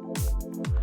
Thank you.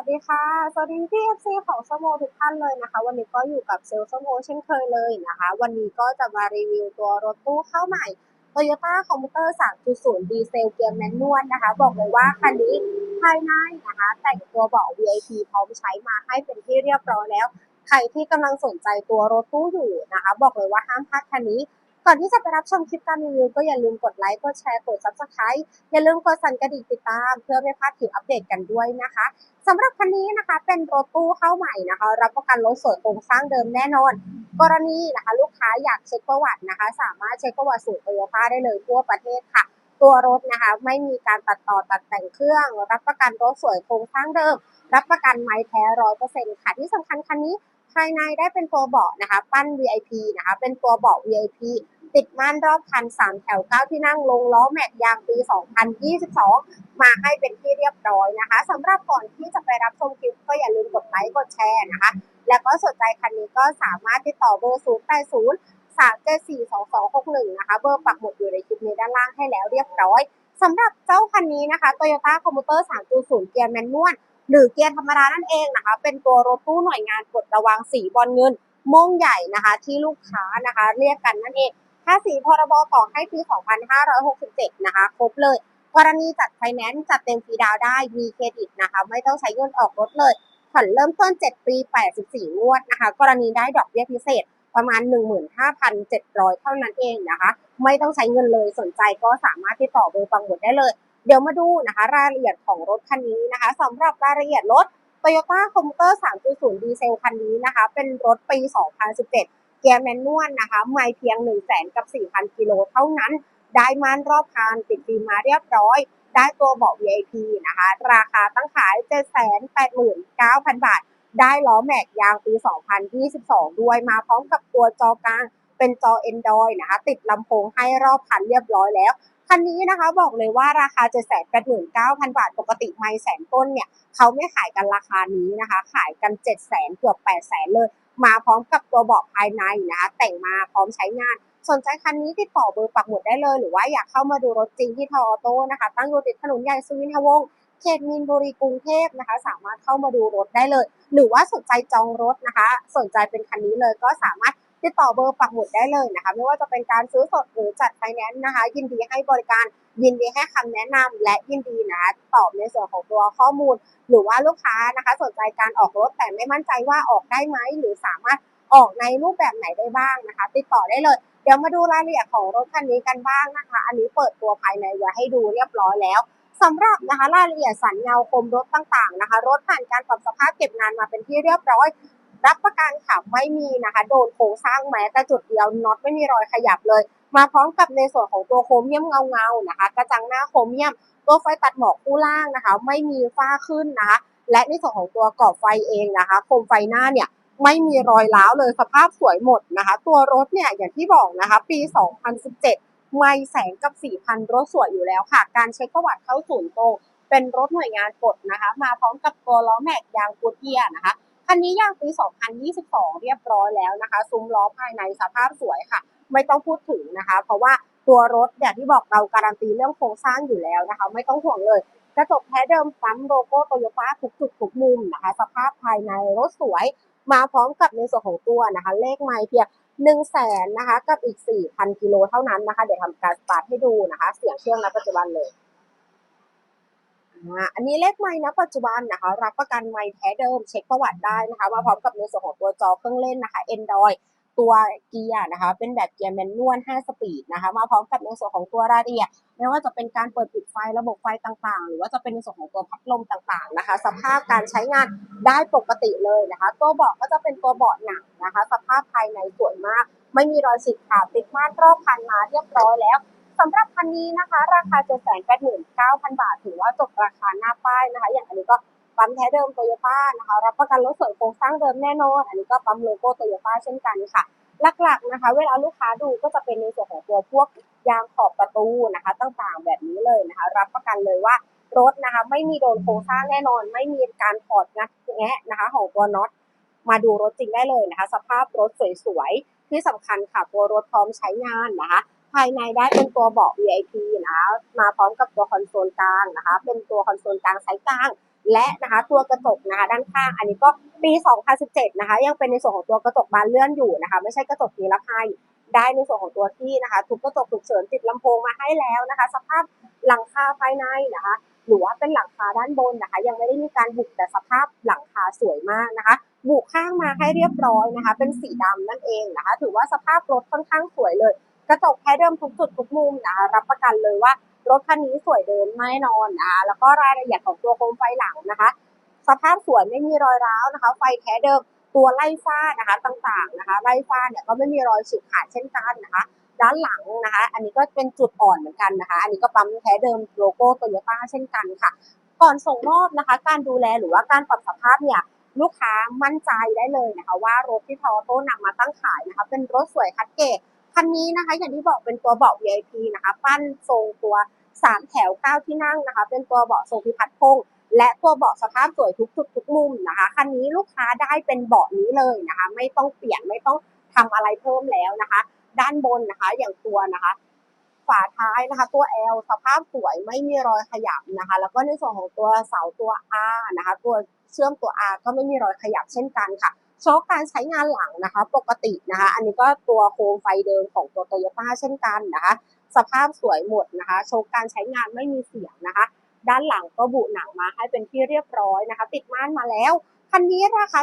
วัสดีค่ะ สวัสดีพี่ FC ของสโมทุกท่านเลยนะคะ วันนี้ก็อยู่กับเซลล์สโมเช่นเคยเลยนะคะ วันนี้ก็จะมารีวิวตัวรถตู้เข้าใหม่ Toyota Commuter 3.0 ดีเซลเกียร์แมนนวลนะคะ บอกเลยว่าคันนี้ภายในนะคะ แต่งตัวเบาะ VIP พร้อมใช้มาให้เป็นที่เรียบร้อยแล้ว ใครที่กำลังสนใจตัวรถตู้อยู่นะคะ บอกเลยว่าห้ามพลาดคันนี้ ก่อนที่จะไปรับชมคลิปการรีวิวก็อย่าลืมกดไลค์กดแชร์กด subscribe อย่าลืมกดสั่นกระดิ่งติดตาม เพื่อไม่พลาดคลิปอัปเดตกันด้วยนะคะสำหรับคันนี้นะคะเป็นรถตู้เข้าใหม่นะคะ รับประกันรถสวยโครงสร้างเดิมแน่นอน กรณีนะคะลูกค้าอยากเช็คประวัตินะคะ สามารถเช็คประวัติสูตรโตโยต้าได้เลยทั่วประเทศค่ะ ตัวรถนะคะไม่มีการตัดต่อตัดแต่งเครื่อง รับประกันรถสวยโครงสร้างเดิม รับประกันไม้แท้ร้อยเปอร์เซ็นต์ค่ะที่สำคัญคันนี้ภายในได้เป็นตัวเบาะนะคะ ปั้น VIP นะคะ เป็นตัวเบาะ VIP ติดม่านรอบคัน 3 แถว 9 ที่นั่งลงล้อแม็กยางปี 2022 มาให้เป็นที่เรียบร้อยนะคะสำหรับก่อนที่จะไปรับชมคลิปก็อย่าลืมกดไลค์กดแชร์นะคะ แล้วก็สนใจคันนี้ก็สามารถติดต่อเบอร์ 0 8 0 3 7 4 2 2 6 1 นะคะ เบอร์ปักหมุดอยู่ในคลิปนี้ด้านล่างให้แล้วเรียบร้อยสำหรับเจ้าคันนี้นะคะ Toyota Commuter 3.0 เกียร์แมนนวลหรือเกียร์ธรรมดานั่นเองนะคะ เป็นตัวรถตู้หน่วยงานกดระวังสีบอลเงินม่งใหญ่นะคะที่ลูกค้านะคะ เรียกกันนั่นเอง ถ้าสีพรบต่อให้ปี 2567 นะคะ ครบเลย กรณีจัดไฟแนนซ์จัดเต็มฟรีดาวได้ มีเครดิตนะคะ ไม่ต้องใช้เงินออกรถเลยผ่อนเริ่มต้น 7 ปี 84 งวดนะคะ กรณีได้ดอกเบี้ยพิเศษประมาณ 15,700 เท่านั้นเองนะคะ ไม่ต้องใช้เงินเลย สนใจก็สามารถติดต่อเบอร์ฟังหมดได้เลย เดี๋ยวมาดูนะคะ รายละเอียดของรถคันนี้นะคะสำหรับรายละเอียดรถ Toyota Commuter 3.0 ดีเซลคันนี้นะคะ เป็นรถปี 2017 เกียร์แมนนวลนะคะ ไม่เพียง 1 0 0 0 0แกับ 4,000 กิโลเท่านั้น ได้ม่านรอบคันติดฟิล์มมาเรียบร้อย ได้ตัวเบาะ VIP นะคะ ราคาตั้งขาย 789,000 บาท ได้ล้อแม็กยางปี 2022 ด้วยมาพร้อมกับตัวจอกลางเป็นจอ Android นะคะ ติดลำโพงให้รอบคันเรียบร้อยแล้วคันนี้นะคะบอกเลยว่าราคา789,000บาท ปกติไม่แสนต้นเนี่ย เขาไม่ขายกันราคานี้นะคะ ขายกัน 700,000เกือบ800,000เลย มาพร้อมกับตัวเบาะภายในนะคะแต่งมาพร้อมใช้งาน สนใจคันนี้ติดต่อเบอร์ปักหมุดได้เลย หรือว่าอยากเข้ามาดูรถจริงที่ทออโต้นะคะ ตั้งอยู่ติดถนนใหญ่สุวินทวงศ์เขตมีนบุรีกรุงเทพนะคะ สามารถเข้ามาดูรถได้เลย หรือว่าสนใจจองรถนะคะ สนใจเป็นคันนี้เลยก็สามารถติดต่อเบอร์ปักหมุดได้เลยนะคะ ไม่ว่าจะเป็นการซื้อสดหรือจัดไฟแนนซ์นะคะ ยินดีให้บริการ ยินดีให้คำแนะนำและยินดีนะคะตอบในส่วนของตัวข้อมูล หรือว่าลูกค้านะคะสนใจการออกรถแต่ไม่มั่นใจว่าออกได้ไหมหรือสามารถออกในรูปแบบไหนได้บ้างนะคะ ติดต่อได้เลย เดี๋ยวมาดูรายละเอียดของรถคันนี้กันบ้างนะคะ อันนี้เปิดตัวภายในไว้ให้ดูเรียบร้อยแล้วสำหรับนะคะรายละเอียดสัญญาคมรถต่างๆนะคะ รถผ่านการปรับสภาพเก็บงานมาเป็นที่เรียบร้อย รับประกันค่ะไม่มีนะคะ โดนโครงสร้างแม้แต่จุดเดียวน็อตไม่มีรอยขยับเลย มาพร้อมกับในส่วนของตัวโครเมียมเงาๆนะคะ กระจังหน้าโครเมียม ตัวไฟตัดหมอกคู่ล่างนะคะ ไม่มีฝ้าขึ้นนะคะ และในส่วนของตัวกรอบไฟเองนะคะ โคมไฟหน้าเนี่ยไม่มีรอยร้าวเลยสภาพสวยหมดนะคะ ตัวรถเนี่ยอย่างที่บอกนะคะ ปี 2017 ไม่แสงกับ 4,000 รถสวยอยู่แล้วค่ะ การเช็คประวัติเข้าศูนย์ตรงเป็นรถหน่วยงานกดนะคะ มาพร้อมกับตัวล้อแม็กยางกูเทียนะคะ คันนี้ยางปี 2022 เรียบร้อยแล้วนะคะ ซุ้มล้อภายในสภาพสวยค่ะ ไม่ต้องพูดถึงนะคะ เพราะว่าตัวรถอย่างที่บอกเราการันตีเรื่องโครงสร้างอยู่แล้วนะคะ ไม่ต้องห่วงเลย กระจกแท้เดิมปั๊มโลโก้โตโยต้าทุกจุดทุกมุมนะคะ สภาพภายในรถสวยมาพร้อมกับในส่วนของตัวนะคะ เลขไมล์เพียง1 0 0 0 0แสนนะคะ กับอีก 4,000 กิโลเท่านั้นนะคะ เดี๋ยวทำการสตาร์ทให้ดูนะคะ เสียงเครื่องณปัจจุบันเลย อันนี้เลขไมล์ณปัจจุบันนะคะ รับประกันไมล์แท้เดิมเช็คประวัติได้นะคะ มาพร้อมกับในส่วนของตัวจอเครื่องเล่นนะคะ Android ตัวเกียร์นะคะ เป็นแบบเกียร์แมนนวล 5 สปีดนะคะ มาพร้อมกับในส่วนของตัวรายละเอียดไม่ว่าจะเป็นการเปิดปิดไฟระบบไฟต่างๆ หรือว่าจะเป็นในส่วนของตัวพัดลมต่างๆนะคะ สภาพการใช้งานได้ปกติเลยนะคะ ตัวเบาะก็จะเป็นตัวเบาะหนังนะคะ สภาพภายในสวยมาก ไม่มีรอยฉีกขาดติดม่านรอบคันมาเรียบร้อยแล้ว สำหรับคันนี้นะคะ ราคา 789,000 บาท ถือว่าจบราคาหน้าป้ายนะคะ อย่างอันนี้ก็ปั๊มแท้เดิมโตโยต้านะคะ รับประกันรถสวยโครงสร้างเดิมแน่นอน อันนี้ก็ปั๊มโลโก้โตโยต้าเช่นกันค่ะ หลักๆนะคะ เวลาลูกค้าดูก็จะเป็นในส่วนของตัวพวกยางขอบประตูนะคะต่างๆแบบนี้เลยนะคะ รับประกันเลยว่ารถนะคะ ไม่มีโดนโครงสร้างแน่นอน ไม่มีการถอดงัดแงะนะคะ ของตัวน็อตมาดูรถจริงได้เลยนะคะ สภาพรถสวยๆที่สำคัญค่ะตัวรถพร้อมใช้งานนะคะ ภายในได้เป็นตัวเบาะ VIP นะคะมาพร้อมกับตัวคอนโซลกลางนะคะ เป็นตัวคอนโซลกลางไซส์กลาง และนะคะตัวกระจกนะคะด้านข้าง อันนี้ก็ปี 2017 นะคะ ยังเป็นในส่วนของตัวกระจกบานเลื่อนอยู่นะคะ ไม่ใช่กระจกนิรภัยได้ในส่วนของตัวที่นะคะทุกกระจกฉุกเฉินติดลำโพงมาให้แล้วนะคะ สภาพหลังคาภายในนะคะหรือว่าเป็นหลังคาด้านบนนะคะ ยังไม่ได้มีการบุกแต่สภาพหลังคาสวยมากนะคะ บุกข้างมาให้เรียบร้อยนะคะ เป็นสีดำนั่นเองนะคะ ถือว่าสภาพรถค่อนข้างสวยเลย กระจกแท้เดิมทุกจุดทุกมุมนะรับประกันเลยว่ารถคันนี้สวยเดิมแน่นอนนะคะแล้วก็รายละเอียดของตัวโคมไฟหลังนะคะ สภาพสวยไม่มีรอยร้าวนะคะ ไฟแท้เดิมตัวไล่ฟ้านะคะต่างๆนะคะไล่ฟ้าเนี่ยก็ไม่มีรอยฉีกขาดเช่นกันนะคะด้านหลังนะคะ อันนี้ก็เป็นจุดอ่อนเหมือนกันนะคะ อันนี้ก็ปั๊มแท้เดิมโลโก้โตโยต้าเช่นกันค่ะ ก่อนส่งมอบนะคะ การดูแลหรือว่าการปรับสภาพเนี่ยลูกค้ามั่นใจได้เลยนะคะ ว่ารถที่ทอโต้นำมาตั้งขายนะคะ เป็นรถสวยคัดเกรด คันนี้นะคะ อย่างที่บอกเป็นตัวเบาะ VIP นะคะ ปั้นทรงตัว 3 แถว 9 ที่นั่งนะคะ เป็นตัวเบาะทรงพิพัฒน์พงษ์และตัวเบาะสภาพสวยทุกจุดทุกมุมนะคะ คันนี้ลูกค้าได้เป็นเบาะนี้เลยนะคะ ไม่ต้องเปลี่ยนไม่ต้องทำอะไรเพิ่มแล้วนะคะ ด้านบนนะคะอย่างตัวนะคะฝาท้ายนะคะ ตัว L สภาพสวยไม่มีรอยขยับนะคะ แล้วก็ในส่วนของตัวเสาตัว R นะคะ ตัวเชื่อมตัว R ก็ไม่มีรอยขยับเช่นกันค่ะ โชคการใช้งานหลังนะคะ ปกตินะคะ อันนี้ก็ตัวโคมไฟเดิมของตัวโตโยต้าเช่นกันนะคะ สภาพสวยหมดนะคะ โชคการใช้งานไม่มีเสียงนะคะ ด้านหลังก็บุหนังมาให้เป็นที่เรียบร้อยนะคะ ติดม่านมาแล้วคันนี้ราคา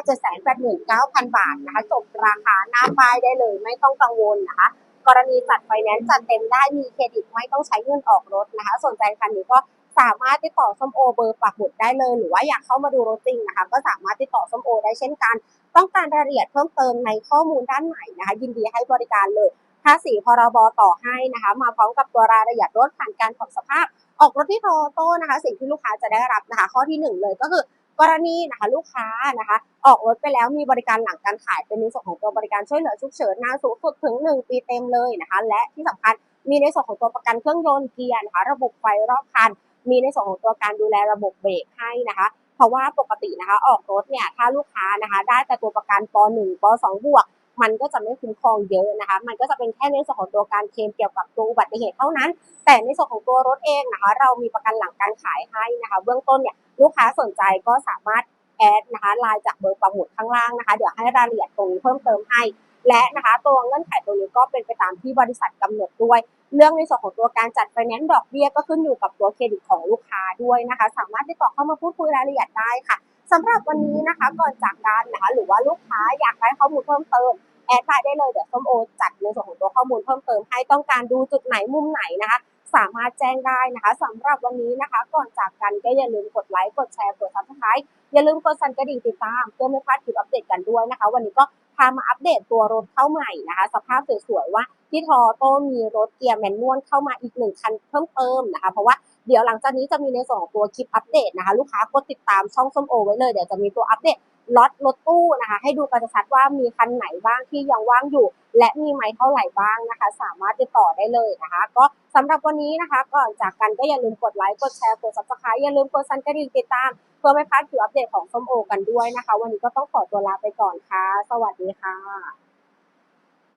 789,000บาทนะคะ จบราคาหน้าป้ายได้เลย ไม่ต้องกังวลนะคะ กรณีจัดไฟแนนซ์จัดเต็มได้มีเครดิตไม่ต้องใช้เงินออกรถนะคะ สนใจคันนี้ก็ สามารถติดต่อส้มโอเบอร์ปักหมุดได้เลย หรือว่าอยากเข้ามาดูรถจริงนะคะ ก็สามารถติดต่อส้มโอได้เช่นกัน ต้องการรายละเอียดเพิ่มเติมในข้อมูลด้านไหนนะคะ ยินดีให้บริการเลยภาษีพรบต่อให้นะคะ มาพร้อมกับตัวรายละเอียดรถผ่านการปรับสภาพ ออกรถที่โตโต้นะคะ สิ่งที่ลูกค้าจะได้รับนะคะ ข้อที่หนึ่งเลยก็คือกรณีนะคะลูกค้านะคะ ออกรถไปแล้วมีบริการหลังการขายเป็นในส่วนของตัวบริการช่วยเหลือฉุกเฉินนานสูงสุดถึง 1 ปีเต็มเลยนะคะ และที่สำคัญมีในส่วนของตัวประกันเครื่องยนต์เกียร์นะคะ ระบบไฟรอบคัน มีในส่วนของตัวการดูแลระบบเบรกให้นะคะเพราะว่าปกตินะคะออกรถเนี่ยถ้าลูกค้านะคะได้แต่ตัวประกันป .1 ป .2 บวก มันก็จะไม่คุ้มครองเยอะนะคะ มันก็จะเป็นแค่ในส่วนของตัวการเคลมเกี่ยวกับตัวอุบัติเหตุเท่านั้น แต่ในส่วนของตัวรถเองนะคะเรามีประกันหลังการขายให้นะคะเบื้องต้นเนี่ยลูกค้าสนใจก็สามารถแอดนะคะไลน์จากเบอร์ประมุดข้างล่างนะคะ เดี๋ยวให้รายละเอียดตรงนี้เพิ่มเติมให้ และนะคะตัวเงื่อนไขตัวนี้ก็เป็นไปตามที่บริษัทกำหนดด้วย เรื่องในส่วนของตัวการจัดไฟแนนซ์ดอกเบี้ยก็ขึ้นอยู่กับตัวเครดิตของลูกค้าด้วยนะคะ สามารถติดต่อเข้ามาพูดคุยรายละเอียดได้ค่ะสำหรับวันนี้นะคะก่อนจากกันนะคะหรือว่าลูกค้าอยากได้ข้อมูลเพิ่มเติมแอดไลน์ได้เลยเดี๋ยวส้มโอจัดในส่วนของตัวข้อมูลเพิ่มเติมให้ต้องการดูจุดไหนมุมไหนนะคะสามารถแจ้งได้นะคะสำหรับวันนี้นะคะ ก่อนจากกันก็อย่าลืมกดไลค์กดแชร์กดซับสไครต์อย่าลืมกดสั่นกระดิ่งติดตามเพื่อไม่พลาดคลิปอัปเดตกันด้วยนะคะ วันนี้ก็ พามาอัปเดตตัวรถเข้าใหม่นะคะ สภาพสวยๆว่าที่ทอโต้มีรถเกียร์แมนนวลเข้ามาอีกหนึ่งคันเพิ่มเติมนะคะ เพราะว่าเดี๋ยวหลังจากนี้จะมีในส่วนของตัวคลิปอัปเดตนะคะ ลูกค้ากดติดตามช่องส้มโอไว้เลยเดี๋ยวจะมีตัวอัปเดตล็อตรถตู้นะคะ ให้ดูกันชัดว่ามีคันไหนบ้างที่ยังว่างอยู่ และมีไหมเท่าไหร่บ้างนะคะ สามารถติดต่อได้เลยนะคะ ก็ สำหรับวันนี้นะคะ ก่อนจากกันก็อย่าลืมกดไลค์ กดแชร์ กดซับสไครต์อย่าลืมกดซันกระดิ่งติดตาม เพื่อไม่พลาดคลิวอัปเดตของส้มโอกันด้วยนะคะ วันนี้ก็ต้องขอตัวลาไปก่อนค่ะ สวัสดีค่ะ